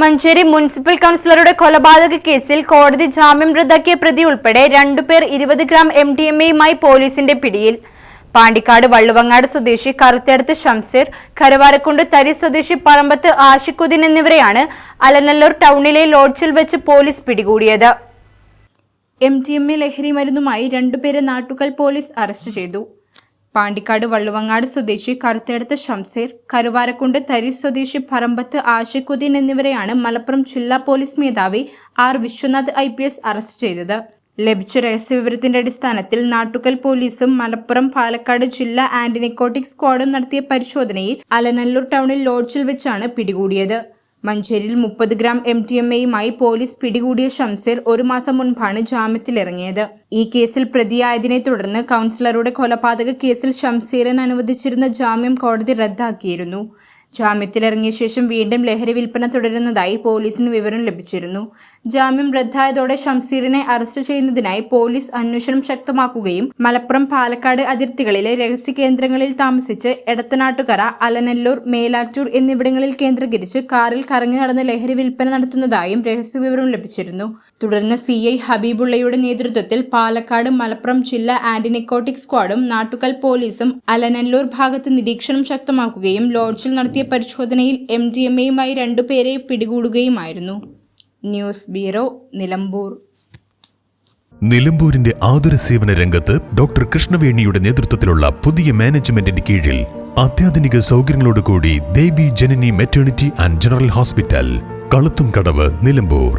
Manjeri municipal കൗൺസിലറുടെ കൊലപാതക കേസിൽ കോടതി ജാമ്യം റദ്ദാക്കിയ പ്രതി ഉൾപ്പെടെ രണ്ടുപേർ ഇരുപത് ഗ്രാം എം ഡി എം എയുമായി പോലീസിന്റെ പിടിയിൽ. പാണ്ടിക്കാട് വള്ളുവങ്ങാട് സ്വദേശി കറുത്തടുത്ത് ഷംസീർ കരുവാരക്കുണ്ട് തരി സ്വദേശി പറമ്പത്ത് ആഷിഖുദ്ദീൻ എന്നിവരെയാണ് അലനല്ലൂർ ടൗണിലെ ലോഡ്ജിൽ വെച്ച് പോലീസ് പിടികൂടിയത്. എം ടി എം എ ലഹരി മരുന്നുമായി രണ്ടുപേരെ നാട്ടുകൽ പോലീസ് അറസ്റ്റ് ചെയ്തു. പാണ്ടിക്കാട് വള്ളുവങ്ങാട് സ്വദേശി കറുത്തെടുത്ത ഷംസീർ കരുവാരക്കുണ്ട് തരി സ്വദേശി പറമ്പത്ത് ആഷിഖുദ്ദീൻ എന്നിവരെയാണ് മലപ്പുറം ജില്ലാ പോലീസ് മേധാവി ആർ വിശ്വനാഥ് ഐ അറസ്റ്റ് ചെയ്തത്. ലഭിച്ച രഹസ്യവിവരത്തിന്റെ അടിസ്ഥാനത്തിൽ നാട്ടുകൽ പോലീസും മലപ്പുറം പാലക്കാട് ജില്ലാ ആന്റിനിക്കോട്ടിക് സ്ക്വാഡും നടത്തിയ പരിശോധനയിൽ അലനല്ലൂർ ടൗണിൽ ലോഡ്ജിൽ വെച്ചാണ് പിടികൂടിയത്. മഞ്ചേരിയിൽ മുപ്പത് ഗ്രാം എം ടി എം എയുമായി പോലീസ് പിടികൂടിയ ഷംസീർ ഒരു മാസം മുൻപാണ് ജാമ്യത്തിലിറങ്ങിയത്. ഈ കേസിൽ പ്രതിയായതിനെ തുടർന്ന് കൗൺസിലറുടെ കൊലപാതക കേസിൽ ഷംസീറിന് അനുവദിച്ചിരുന്ന ജാമ്യം കോടതി റദ്ദാക്കിയിരുന്നു. ജാമ്യത്തിലിറങ്ങിയ ശേഷം വീണ്ടും ലഹരി വിൽപ്പന തുടരുന്നതായി പോലീസിന് വിവരം ലഭിച്ചിരുന്നു. ജാമ്യം റദ്ദായതോടെ ഷംസീറിനെ അറസ്റ്റ് ചെയ്യുന്നതിനായി പോലീസ് അന്വേഷണം ശക്തമാക്കുകയും മലപ്പുറം പാലക്കാട് അതിർത്തികളിലെ രഹസ്യ കേന്ദ്രങ്ങളിൽ താമസിച്ച് എടത്തനാട്ടുകര അലനല്ലൂർ മേലാറ്റൂർ എന്നിവിടങ്ങളിൽ കേന്ദ്രീകരിച്ച് കാറിൽ കറങ്ങി നടന്ന് ലഹരി വിൽപ്പന നടത്തുന്നതായും രഹസ്യ വിവരം ലഭിച്ചിരുന്നു. തുടർന്ന് സി ഐ ഹബീബുള്ളയുടെ നേതൃത്വത്തിൽ പാലക്കാട് മലപ്പുറം ജില്ലാ ആന്റി നെക്കോട്ടിക് സ്ക്വാഡും നാട്ടുകൽ പോലീസും അലനല്ലൂർ ഭാഗത്ത് നിരീക്ഷണം ശക്തമാക്കുകയും ലോഡ്ജിൽ നടത്തിയ പരിശോധനയിൽ എം ഡി എം എയുമായി രണ്ടുപേരെ പിടികൂടുകയുമായിരുന്നു. News bureau Nilambur. നിലമ്പൂരിന്റെ ആതുര സേവന രംഗത്ത് ഡോക്ടർ കൃഷ്ണവേണിയുടെ നേതൃത്വത്തിലുള്ള പുതിയ മാനേജ്മെന്റിന്റെ കീഴിൽ അത്യാധുനിക സൗകര്യങ്ങളോടുകൂടി Devi Janani maternity and general hospital Kaluthumkadavu Nilambur.